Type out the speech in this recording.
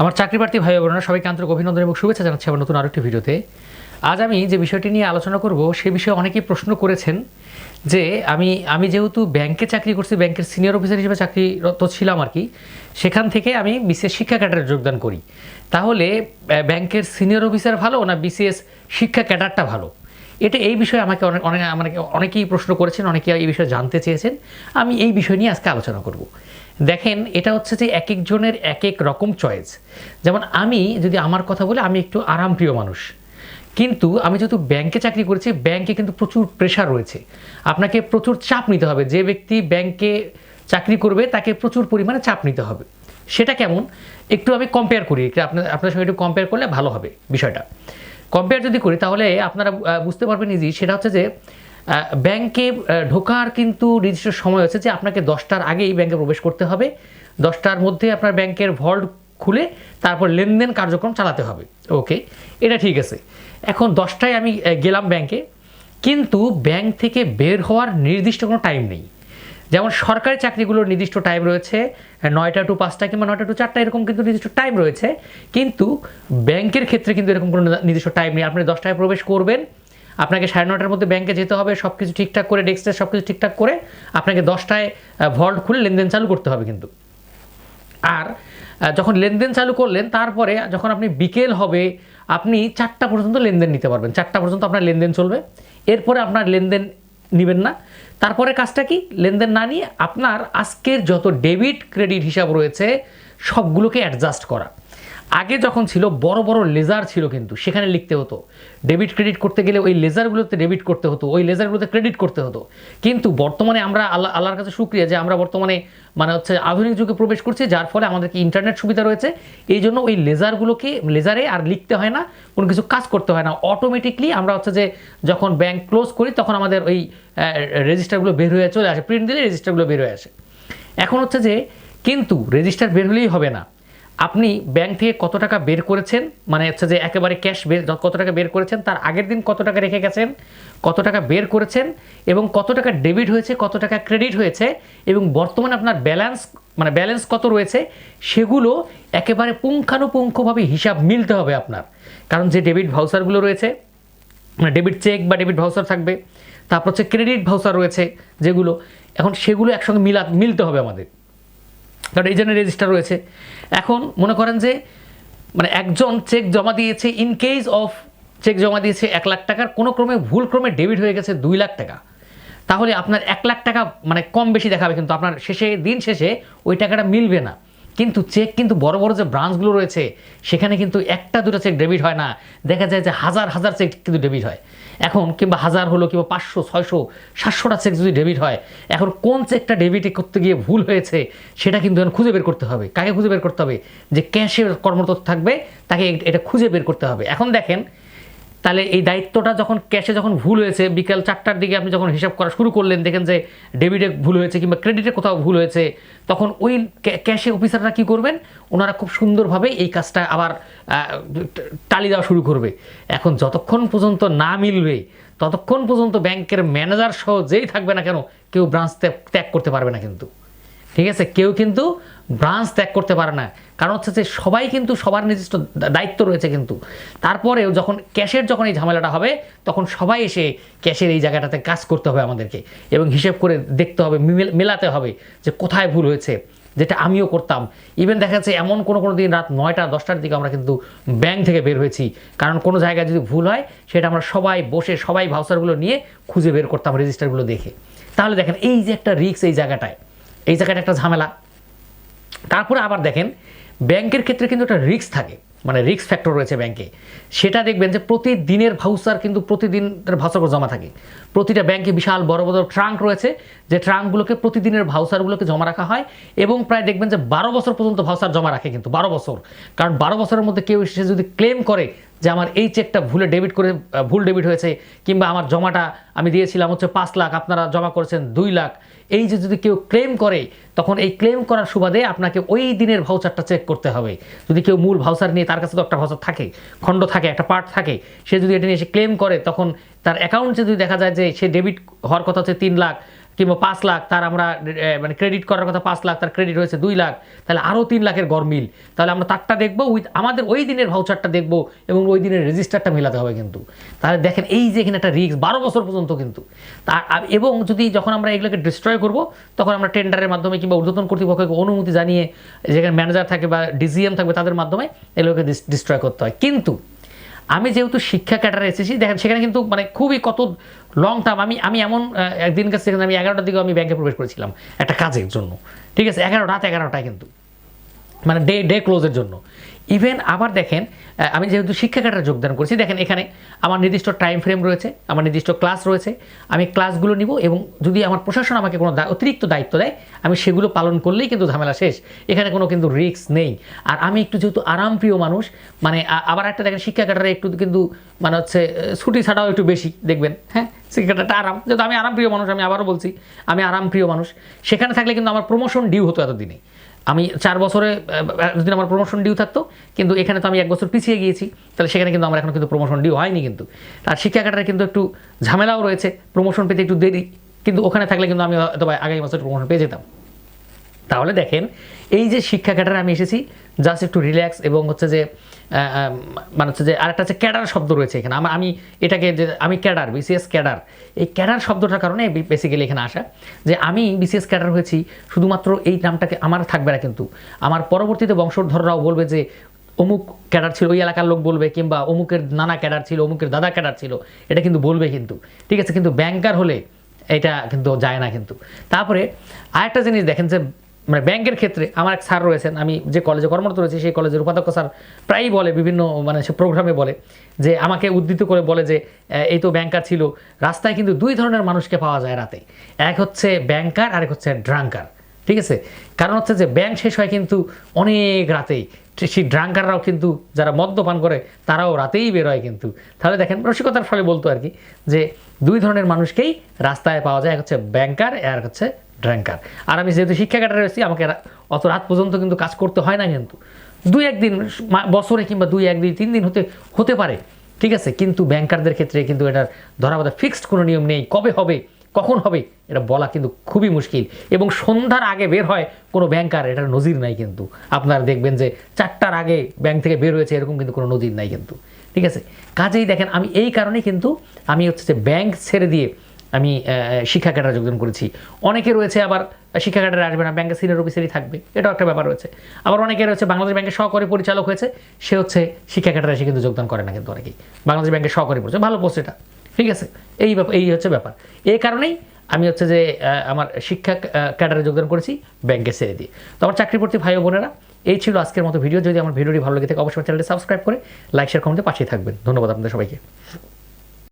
আমার চাকরি প্রার্থী ভাই বোনেরা, সবাইকে আন্তরিক অভিনন্দন এবং শুভেচ্ছা জানাচ্ছি আমার নতুন আরেকটি ভিডিওতে। আজ আমি যে বিষয়টি নিয়ে আলোচনা করব, সে বিষয়ে অনেকেই প্রশ্ন করেছেন যে আমি আমি যেহেতু ব্যাংকে চাকরি করছি, ব্যাংকের সিনিয়র অফিসার হিসেবে চাকরিরত ছিলাম আর কি, সেখান থেকে আমি বিসিএস শিক্ষা ক্যাডারে যোগদান করি। তাহলে ব্যাংকের সিনিয়র অফিসার ভালো না বিসিএস শিক্ষা ক্যাডারটা ভালো? এটা এই বিষয়ে আমাকে অনেক অনেক, আমাকে অনেকেই প্রশ্ন করেছেন, অনেকেই এই বিষয়ে জানতে চেয়েছেন। আমি এই বিষয় নিয়ে আজকে আলোচনা করব। দেখেন, এটা হচ্ছে যে এক একজনের এক এক রকম চয়েস যেমন আমি যদি আমার কথা বলি, আমি একটু আরামপ্রিয় মানুষ। কিন্তু আমি যেহেতু ব্যাংকে চাকরি করেছি ব্যাংকে কিন্তু প্রচুর প্রেশার রয়েছে। আপনাকে প্রচুর চাপ নিতে হবে। যে ব্যক্তি ব্যাংকে চাকরি করবে, তাকে প্রচুর পরিমাণে চাপ নিতে হবে। সেটা কেমন? একটু আমি কম্পেয়ার করি। আপনার আপনার সঙ্গে একটু কম্পেয়ার করলে ভালো হবে বিষয়টা। কম্পেয়ার যদি করি, তাহলে আপনারা বুঝতে পারবেন ইজি সেটা হচ্ছে যে ব্যাংকে ঢোকার কিন্তু নির্দিষ্ট সময় হচ্ছে যে আপনাকে দশটার আগেই ব্যাংকে প্রবেশ করতে হবে। দশটার মধ্যে আপনার ব্যাংকের ভল্ট খুলে তারপর লেনদেন কার্যক্রম চালাতে হবে। ওকে, এটা ঠিক আছে। এখন দশটায় আমি গেলাম ব্যাংকে। কিন্তু ব্যাংক থেকে বের হওয়ার নির্দিষ্ট কোনো টাইম নেই। যেমন সরকারি চাকরিগুলোর নির্দিষ্ট টাইম রয়েছে নয়টা টু পাঁচটা কিংবা নয়টা টু চারটা এরকম কিন্তু নির্দিষ্ট টাইম রয়েছে। কিন্তু ব্যাংকের ক্ষেত্রে কিন্তু এরকম কোনো নির্দিষ্ট টাইম নেই। আপনি দশটায় প্রবেশ করবেন আপনাকে সাড়ে নটার মধ্যে ব্যাংকে যেতে হবে সব কিছু ঠিকঠাক করে ডেস্কে সব কিছু ঠিকঠাক করে আপনাকে দশটায় ভল্ট খুলে লেনদেন চালু করতে হবে কিন্তু। আর যখন লেনদেন চালু করলেন, তারপরে যখন আপনি বিকেল হবে, আপনি চারটা পর্যন্ত লেনদেন নিতে পারবেন। চারটা পর্যন্ত আপনার লেনদেন চলবে। এরপরে আপনার লেনদেন নেবেন না। তারপরে কাজটা কি? লেনদেন না নিয়ে আপনার আজকের যত ডেবিট ক্রেডিট হিসাব রয়েছে, সবগুলোকে অ্যাডজাস্ট করা। আগে যখন ছিল, বড় বড় লেজার ছিল কিন্তু, সেখানে লিখতে হতো। ডেবিট ক্রেডিট করতে গেলে ওই লেজারগুলোতে ডেবিট করতে হতো, ওই লেজারগুলোতে ক্রেডিট করতে হতো। কিন্তু বর্তমানে আমরা আল্লাহ, আল্লাহর কাছে শুক্রিয়া যে আমরা বর্তমানে মানে হচ্ছে আধুনিক যুগে প্রবেশ করছি, যার ফলে আমাদেরকে ইন্টারনেট সুবিধা রয়েছে। এই জন্য ওই লেজারগুলোকে, লেজারে আর লিখতে হয় না, কোনো কিছু কাজ করতে হয় না। অটোমেটিকলি আমরা হচ্ছে যে যখন ব্যাংক ক্লোজ করি, তখন আমাদের ওই রেজিস্টারগুলো বের হয়ে চলে আসে। প্রিন্ট দিলে রেজিস্টারগুলো বের হয়ে আসে। এখন হচ্ছে যে, কিন্তু রেজিস্টার বের হলেই হবে না। আপনি ব্যাংক থেকে কত টাকা বের করেছেন? মানে হচ্ছে যে একেবারে ক্যাশ বের কত টাকা বের করেছেন, তার আগের দিন কত টাকা রেখে গেছেন, কত টাকা বের করেছেন, এবং কত টাকা ডেবিট হয়েছে, কত টাকা ক্রেডিট হয়েছে, এবং বর্তমানে আপনার ব্যালেন্স মানে ব্যালেন্স কত রয়েছে, সেগুলো একেবারে পুঙ্খানুপুঙ্খভাবে হিসাব মিলতে হবে আপনার। কারণ যে ডেবিট ভাউচারগুলো রয়েছে মানে ডেবিট চেক বা ডেবিট ভাউচার থাকবে, তারপর হচ্ছে ক্রেডিট ভাউচার রয়েছে যেগুলো, এখন সেগুলো একসঙ্গে মিলা, মিলতে হবে আমাদের। কারণ এই জন্য রেজিস্টার রয়েছে। এখন মনে করেন যে মানে একজন চেক জমা দিয়েছে ইন কেস অফ চেক জমা দিয়েছে এক লাখ টাকার, কোনো ক্রমে ভুল ক্রমে ডেবিট হয়ে গেছে দুই লাখ টাকা। তাহলে আপনার এক লাখ টাকা মানে কম বেশি দেখাবে কিন্তু আপনার শেষে, দিন শেষে ওই টাকাটা মিলবে না। কিন্তু চেক কিন্তু বড় বড় যে ব্রাঞ্চগুলো রয়েছে, সেখানে কিন্তু একটা দুটো চেক ডেবিট হয় না। দেখা যায় যে হাজার হাজার চেক কিন্তু ডেবিট হয়। এখন কিংবা হাজার হলো কিংবা পাঁচশো, ছয়শো, সাতশোটা চেক যদি ডেবিট হয়, এখন কোন চেকটা ডেবিট করতে গিয়ে ভুল হয়েছে, সেটা কিন্তু এখন খুঁজে বের করতে হবে। কাকে খুঁজে বের করতে হবে? যে ক্যাশে কর্মরত থাকবে, তাকে এটা খুঁজে বের করতে হবে। এখন দেখেন তাহলে এই দায়িত্বটা যখন ক্যাশে যখন ভুল হয়েছে, বিকাল চারটার দিকে আপনি যখন হিসাব করা শুরু করলেন, দেখেন যে ডেবিটে ভুল হয়েছে কিংবা ক্রেডিটে কোথাও ভুল হয়েছে, তখন ওই ক্যাশে অফিসাররা কি করবেন? ওনারা খুব সুন্দরভাবে এই কাজটা আবার টালি দেওয়া শুরু করবে। এখন যতক্ষণ পর্যন্ত না মিলবে, ততক্ষণ পর্যন্ত ব্যাংকের ম্যানেজার সহ যেই থাকবে না কেন, কেউ ব্রাঞ্চ ত্যাগ- করতে পারবে না কিন্তু। ঠিক আছে? কেউ কিন্তু ব্রাঞ্চ ত্যাগ করতে পারে না। কারণ হচ্ছে যে সবাই কিন্তু সবার নির্দিষ্ট দায়িত্ব রয়েছে কিন্তু। তারপরেও যখন ক্যাশের যখন এই ঝামেলাটা হবে, তখন সবাই এসে ক্যাশের এই জায়গাটাতে কাজ করতে হবে আমাদেরকে। এবং হিসেব করে দেখতে হবে মেলাতে হবে যে কোথায় ভুল হয়েছে, যেটা আমিও করতাম। ইভেন দেখা যাচ্ছে এমন কোনো কোনো দিন রাত নয়টা, দশটার দিকে আমরা কিন্তু ব্যাংক থেকে বের হয়েছি। কারণ কোনো জায়গায় যদি ভুল হয়, সেটা আমরা সবাই বসে সবাই ভাউচারগুলো নিয়ে খুঁজে বের করতাম রেজিস্টারগুলো দেখে। তাহলে দেখেন, এই যে একটা রিক্স এই জায়গাটায় এই জায়গাটা একটা ঝামেলা। তারপরে আবার দেখেন, ব্যাংকের ক্ষেত্রে কিন্তু একটা রিস্ক থাকে। মানে রিস্ক ফ্যাক্টর রয়েছে ব্যাংকে। সেটা দেখবেন যে প্রতিদিনের ভাউচার কিন্তু প্রতিদিনের ভাউচার জমা থাকে। প্রতিটা ব্যাংকে বিশাল বড় বড় ট্রাঙ্ক রয়েছে, যে ট্রাঙ্কগুলোকে প্রতিদিনের ভাউচারগুলোকে জমা রাখা হয় এবং প্রায় দেখবেন যে বারো বছর পর্যন্ত ভাউচার জমা রাখে কিন্তু, বারো বছর। কারণ বারো বছরের মধ্যে কেউ এসে যদি ক্লেম করে যে আমার এই চেকটা ভুলে ডেবিট করে ভুল ডেবিট হয়েছে, কিংবা আমার জমাটা আমি দিয়েছিলাম হচ্ছে পাঁচ লাখ, আপনারা জমা করেছেন দুই লাখ। এই যে যদি কেউ ক্লেম করে, তখন এই ক্লেম করার সুবাদে আপনাকে ওই দিনের ভাউচারটা চেক করতে হবে। যদি কেউ মূল ভাউচার নিয়ে, তার কাছে তো একটা ভাউচার থাকে, খণ্ড থাকে, একটা পার্ট থাকে, সে যদি এটা নিয়ে এসে ক্লেম করে, তখন তার অ্যাকাউন্টে যদি দেখা যায় যে সে ডেবিট হওয়ার কথা হচ্ছে তিন লাখ কিংবা পাঁচ লাখ তার আমরা মানে ক্রেডিট করার কথা পাঁচ লাখ, তার ক্রেডিট হয়েছে দুই লাখ, তাহলে আরও তিন লাখের গড় মিল। তাহলে আমরা তারটা দেখব উইথ আমাদের ওই দিনের ভাউচারটা দেখব এবং ওই দিনের রেজিস্টারটা মেলাতে হবে কিন্তু। তাহলে দেখেন এই যে এখানে একটা রিস্ক বারো বছর পর্যন্ত কিন্তু। তার এবং যদি যখন আমরা এগুলোকে ডিস্ট্রয় করব, তখন আমরা টেন্ডারের মাধ্যমে কিংবা ঊর্ধ্বতন কর্তৃপক্ষকে অনুমতি জানিয়ে যেখানে ম্যানেজার থাকে বা ডিজিএম থাকবে তাদের মাধ্যমে এগুলোকে ডিস্ট্রয় করতে হয়। কিন্তু আমি যেহেতু শিক্ষা ক্যাটারে এসেছি, দেখেন সেখানে কিন্তু মানে খুবই কত লং টার্ম আমি আমি এমন একদিন কাছে আমি এগারোটার দিকে আমি ব্যাংকে প্রবেশ করেছিলাম একটা কাজের জন্য। ঠিক আছে? এগারোটা, রাত এগারোটায় কিন্তু। মানে ডে ডে ক্লোজের জন্য। ইভেন আবার দেখেন আমি যেহেতু শিক্ষা ক্যাটারে যোগদান করেছি, দেখেন এখানে আমার নির্দিষ্ট টাইম ফ্রেম রয়েছে, আমার নির্দিষ্ট ক্লাস রয়েছে, আমি ক্লাসগুলো নিব এবং যদি আমার প্রশাসন আমাকে কোনো অতিরিক্ত দায়িত্ব দেয়, আমি সেগুলো পালন করলেই কিন্তু ঝামেলা শেষ। এখানে কোনো কিন্তু রিস্ক নেই। আর আমি একটু যেহেতু আরামপ্রিয় মানুষ মানে আবার একটা দেখেন শিক্ষা ক্যাটারে একটু কিন্তু মানে হচ্ছে ছুটি ছাড়াও একটু বেশি, দেখবেন হ্যাঁ? শিক্ষা ক্যাটারটা আরাম। যেহেতু আমি আরামপ্রিয় মানুষ, আমি আবারও বলছি, আমি আরামপ্রিয় মানুষ। সেখানে থাকলে কিন্তু আমার প্রমোশন ডিউ হতো এতদিনে। আমি চার বছরে যদি আমার প্রমোশন ডিউ থাকতো, কিন্তু এখানে তো আমি এক বছর পিছিয়ে গিয়েছি, তাহলে সেখানে কিন্তু আমার এখন কিন্তু প্রমোশন ডিউ হয়নি কিন্তু। আর শিক্ষা কাটার কিন্তু একটু ঝামেলাও রয়েছে প্রমোশন পেতে একটু দেরি, কিন্তু ওখানে থাকলে কিন্তু আমি হয়তো আগামী বছর প্রমোশন পেয়ে যেতাম। তাহলে দেখেন, এই যে শিক্ষা ক্যাডারে আমি এসেছি জাস্ট একটু রিল্যাক্স এবং হচ্ছে যে মানে হচ্ছে যে আরেকটা হচ্ছে ক্যাডার শব্দ রয়েছে এখানে। আমার আমি এটাকে যে আমি ক্যাডার বিসিএস ক্যাডার। এই ক্যাডার শব্দটার কারণে বেসিক্যালি এখানে আসা যে আমি বিসিএস ক্যাডার হয়েছি, শুধুমাত্র এই নামটাকে আমার থাকবে না কিন্তু। আমার পরবর্তীতে বংশধররাও বলবে যে অমুক ক্যাডার ছিল, ওই এলাকার লোক বলবে, কিংবা অমুকের নানা ক্যাডার ছিল, অমুকের দাদা ক্যাডার ছিল, এটা কিন্তু বলবে কিন্তু। ঠিক আছে, কিন্তু ব্যাংকার হলে এটা কিন্তু যায় না কিন্তু। তারপরে আরেকটা জিনিস দেখেন যে মানে ব্যাংকের ক্ষেত্রে আমার এক স্যার রয়েছেন, আমি যে কলেজে কর্মরত রয়েছি সেই কলেজের উপাধ্যক্ষ স্যার প্রায়ই বলে বিভিন্ন মানে সে প্রোগ্রামে বলে যে আমাকে উদ্ধৃত করে বলে যে এই তো ব্যাংকার ছিল। রাস্তায় কিন্তু দুই ধরনের মানুষকে পাওয়া যায় রাতে। এক হচ্ছে ব্যাংকার আর এক হচ্ছে ড্রাঙ্কার ঠিক আছে? কারণ হচ্ছে যে ব্যাংক শেষ হয় কিন্তু অনেক রাতেই। সেই ড্রাঙ্কাররাও কিন্তু যারা মদ্যপান করে, তারাও রাতেই বের হয় কিন্তু। তাহলে দেখেন, রসিকতার ফলে বলতো আর কি যে দুই ধরনের মানুষকেই রাস্তায় পাওয়া যায়, এক হচ্ছে ব্যাংকার, আর হচ্ছে ড্রাঙ্কার। আর আমি যেহেতু শিক্ষা কাটারে রয়েছি, আমাকে অত রাত পর্যন্ত কিন্তু কাজ করতে হয় না কিন্তু। দুই একদিন বছরে কিংবা দুই এক দুই তিন দিন হতে হতে পারে, ঠিক আছে? কিন্তু ব্যাংকারদের ক্ষেত্রে কিন্তু এটার ধরা বাঁধা ফিক্সড কোনো নিয়ম নেই। কবে হবে? কখন হবে? এটা বলা কিন্তু খুবই মুশকিল। এবং সন্ধ্যার আগে বের হয় কোনো ব্যাংকার এটার নজির নাই কিন্তু। আপনারা দেখবেন যে চারটার আগে ব্যাংক থেকে বের হয়েছে, এরকম কিন্তু কোনো নজির নাই কিন্তু। ঠিক আছে? কাজেই দেখেন, আমি এই কারণেই কিন্তু আমি হচ্ছে যে ব্যাংক ছেড়ে দিয়ে আমি শিক্ষা ক্যাডারে যোগদান করেছি। অনেকে রয়েছে আবার শিক্ষা ক্যাডারে আসবে না ব্যাংকের সিনিয়র অফিসারই থাকবে। এটাও একটা ব্যাপার রয়েছে। আবার অনেকে রয়েছে, বাংলাদেশ ব্যাংকের সহকারী পরিচালক হয়েছে, সে হচ্ছে শিক্ষা ক্যাডারে এসে কিন্তু যোগদান করে না কিন্তু অনেকেই। বাংলাদেশ ব্যাংকের সহকারী পরিচালক, ভালো পোস্ট এটা। ঠিক আছে? এই ব্যাপার এই হচ্ছে ব্যাপার। এই কারণেই আমি হচ্ছে যে আমার শিক্ষা ক্যাডারে যোগদান করেছি ব্যাংকে ছেড়ে দিয়ে। তো আমার চাকরি প্রতি ভাই বোনেরা, এই ছিল আজকের মতো ভিডিও। যদি আমার ভিডিওটি ভালো লেগে থাকে, অবশ্যই চ্যানেলটি সাবস্ক্রাইব করে লাইক, শেয়ার, কমেন্টে পাশেই থাকবেন। ধন্যবাদ আপনাদের সবাইকে।